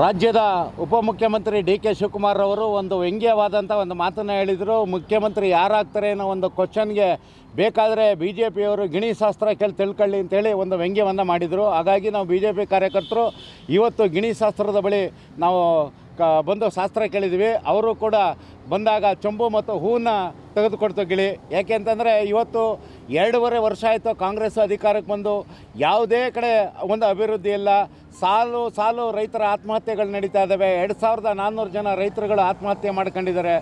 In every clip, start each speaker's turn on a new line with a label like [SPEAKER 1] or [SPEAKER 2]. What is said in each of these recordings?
[SPEAKER 1] ರಾಜ್ಯದ ಉಪಮುಖ್ಯಮಂತ್ರಿ D K Shivakumar ಅವರು ಒಂದು ವ್ಯಂಗ್ಯವಾದಂಥ ಒಂದು ಮಾತನ್ನು ಹೇಳಿದರು. ಮುಖ್ಯಮಂತ್ರಿ ಯಾರಾಗ್ತಾರೆ ಅನ್ನೋ ಒಂದು ಕ್ವಶನ್ಗೆ ಬೇಕಾದರೆ ಬಿ ಜೆ ಪಿಯವರು ಗಿಣಿ ಶಾಸ್ತ್ರ ಕೇಳಿ ತಿಳ್ಕೊಳ್ಳಿ ಅಂತೇಳಿ ಒಂದು ವ್ಯಂಗ್ಯವನ್ನು ಮಾಡಿದರು. ಹಾಗಾಗಿ ನಾವು ಬಿ ಜೆ ಪಿ ಕಾರ್ಯಕರ್ತರು ಇವತ್ತು ಗಿಣಿ ಶಾಸ್ತ್ರದ ಬಳಿ ನಾವು ಕ, ಬಂದು ಶಾಸ್ತ್ರ ಕೇಳಿದ್ವಿ. ಅವರು ಕೂಡ ಬಂದಾಗ ಚೊಂಬು ಮತ್ತು ಹೂವನ್ನು ತೆಗೆದುಕೊಡ್ತು ಗಿಳಿ. ಯಾಕೆ ಅಂತಂದರೆ ಇವತ್ತು ಎರಡೂವರೆ ವರ್ಷ ಆಯಿತು ಕಾಂಗ್ರೆಸ್ ಅಧಿಕಾರಕ್ಕೆ ಬಂದು. ಯಾವುದೇ ಕಡೆ ಒಂದು ಅಭಿವೃದ್ಧಿ ಇಲ್ಲ. ಸಾಲು ಸಾಲು ರೈತರ ಆತ್ಮಹತ್ಯೆಗಳು ನಡೀತಾ ಇದ್ದಾವೆ. ಎರಡು ಸಾವಿರದ ನಾನ್ನೂರು ಜನ ರೈತರುಗಳು ಆತ್ಮಹತ್ಯೆ ಮಾಡ್ಕೊಂಡಿದ್ದಾರೆ.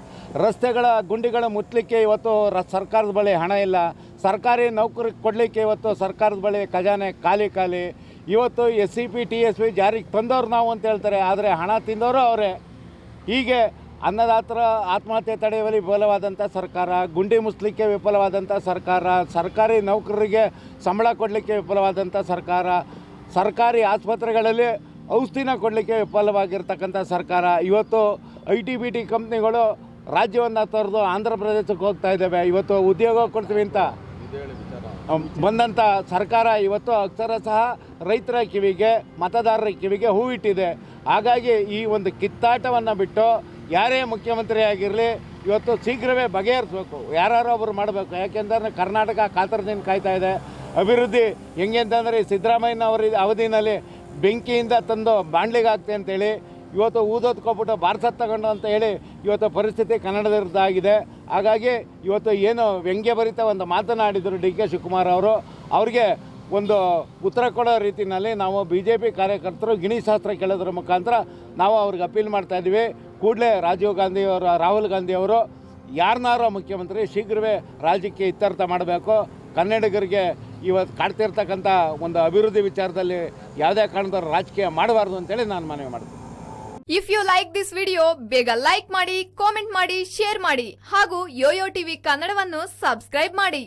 [SPEAKER 1] ರಸ್ತೆಗಳ ಗುಂಡಿಗಳು ಮುಚ್ಚಲಿಕ್ಕೆ ಇವತ್ತು ರ, ಸರ್ಕಾರದ ಬಳಿ ಹಣ ಇಲ್ಲ. ಸರ್ಕಾರಿ ನೌಕರಿ ಕೊಡಲಿಕ್ಕೆ ಇವತ್ತು ಸರ್ಕಾರದ ಬಳಿ ಖಜಾನೆ ಖಾಲಿ ಖಾಲಿ. ಇವತ್ತು S C P, T S P ಜಾರಿಗೆ ತಂದವ್ರು ನಾವು ಅಂತ ಹೇಳ್ತಾರೆ. ಆದರೆ ಹಣ ತಿಂದವರು ಅವರೇ. ಹೀಗೆ ಅನ್ನದಾತರ ಆತ್ಮಹತ್ಯೆ ತಡೆಯುವಲ್ಲಿ ವಿಫಲವಾದಂಥ ಸರ್ಕಾರ, ಗುಂಡಿ ಮುಚ್ಚಲಿಕ್ಕೆ ವಿಫಲವಾದಂಥ ಸರ್ಕಾರ, ಸರ್ಕಾರಿ ನೌಕರರಿಗೆ ಸಂಬಳ ಕೊಡಲಿಕ್ಕೆ ವಿಫಲವಾದಂಥ ಸರ್ಕಾರ, ಸರ್ಕಾರಿ ಆಸ್ಪತ್ರೆಗಳಲ್ಲಿ ಔಷಧಿನ ಕೊಡಲಿಕ್ಕೆ ವಿಫಲವಾಗಿರ್ತಕ್ಕಂಥ ಸರ್ಕಾರ. ಇವತ್ತು ಐ ಟಿ ಬಿ ಟಿ ಕಂಪ್ನಿಗಳು ರಾಜ್ಯವನ್ನು ತೊರೆದು ಆಂಧ್ರ ಪ್ರದೇಶಕ್ಕೆ ಹೋಗ್ತಾ ಇದ್ದಾವೆ. ಇವತ್ತು ಉದ್ಯೋಗ ಕೊಡ್ತೀವಿ ಅಂತ ಬಂದಂಥ ಸರ್ಕಾರ ಇವತ್ತು ಅಕ್ಷರ ಸಹ ರೈತರ ಕಿವಿಗೆ, ಮತದಾರರ ಕಿವಿಗೆ ಹೂವಿಟ್ಟಿದೆ. ಹಾಗಾಗಿ ಈ ಒಂದು ಕಿತ್ತಾಟವನ್ನು ಬಿಟ್ಟು ಯಾರೇ ಮುಖ್ಯಮಂತ್ರಿ ಆಗಿರಲಿ ಇವತ್ತು ಶೀಘ್ರವೇ ಬಗೆಹರಿಸ್ಬೇಕು. ಯಾರು ಒಬ್ಬರು ಮಾಡಬೇಕು. ಯಾಕೆಂದರೆ ಕರ್ನಾಟಕ ಕಾತರದಿಂದ ಕಾಯ್ತಾ ಇದೆ. ಅಭಿವೃದ್ಧಿ ಹೆಂಗೆ ಅಂತಂದರೆ ಸಿದ್ದರಾಮಯ್ಯನ ಅವರ ಅವಧಿನಲ್ಲಿ ಬೆಂಕಿಯಿಂದ ತಂದು ಬಾಣ್ಲಿಗೆ ಹಾಕ್ತೆ ಅಂತೇಳಿ, ಇವತ್ತು ಊದೋದ್ಕೊಬಿಟ್ಟು ಭಾರತ ತಗೊಂಡು ಅಂತ ಹೇಳಿ ಇವತ್ತು ಪರಿಸ್ಥಿತಿ ಕನ್ನಡದಾಗಿದೆ ಹಾಗಾಗಿ ಇವತ್ತು ಏನು ವ್ಯಂಗ್ಯಭರಿತ ಒಂದು ಮಾತನಾಡಿದರು ಡಿ ಕೆ ಶಿವಕುಮಾರ್ ಅವರು, ಅವ್ರಿಗೆ ಒಂದು ಉತ್ತರ ಕೊಡೋ ರೀತಿಯಲ್ಲಿ ನಾವು ಬಿ ಜೆ ಪಿ ಕಾರ್ಯಕರ್ತರು ಗಿಣಿ ಶಾಸ್ತ್ರ ಕೇಳೋದ್ರ ಮುಖಾಂತರ ನಾವು ಅವ್ರಿಗೆ ಅಪೀಲ್ ಮಾಡ್ತಾ ಇದ್ದೀವಿ. ಕೂಡಲೇ ರಾಜೀವ್ ಗಾಂಧಿಯವರು ರಾಹುಲ್ ಗಾಂಧಿ ಅವರು ಯಾರನ್ನಾರೋ ಮುಖ್ಯಮಂತ್ರಿ ಶೀಘ್ರವೇ ರಾಜ್ಯಕ್ಕೆ ಇತ್ಯರ್ಥ ಮಾಡಬೇಕು. ಕನ್ನಡಿಗರಿಗೆ ಇವತ್ತು ಕಾಡ್ತಿರ್ತಕ್ಕಂಥ ಒಂದು ಅಭಿವೃದ್ಧಿ ವಿಚಾರದಲ್ಲಿ ಯಾವುದೇ ಕಾರಣದ ರಾಜಕೀಯ ಮಾಡಬಾರ್ದು ಅಂತೇಳಿ ನಾನು ಮನವಿ ಮಾಡ್ತೀನಿ.
[SPEAKER 2] If you like this video ಬೇಗ ಲೈಕ್ ಮಾಡಿ ಕಾಮೆಂಟ್ ಮಾಡಿ ಶೇರ್ ಮಾಡಿ ಹಾಗೂ ಯೋಯೋ ಟಿವಿ ಕನ್ನಡವನ್ನು ಸಬ್ಸ್ಕ್ರೈಬ್ ಮಾಡಿ.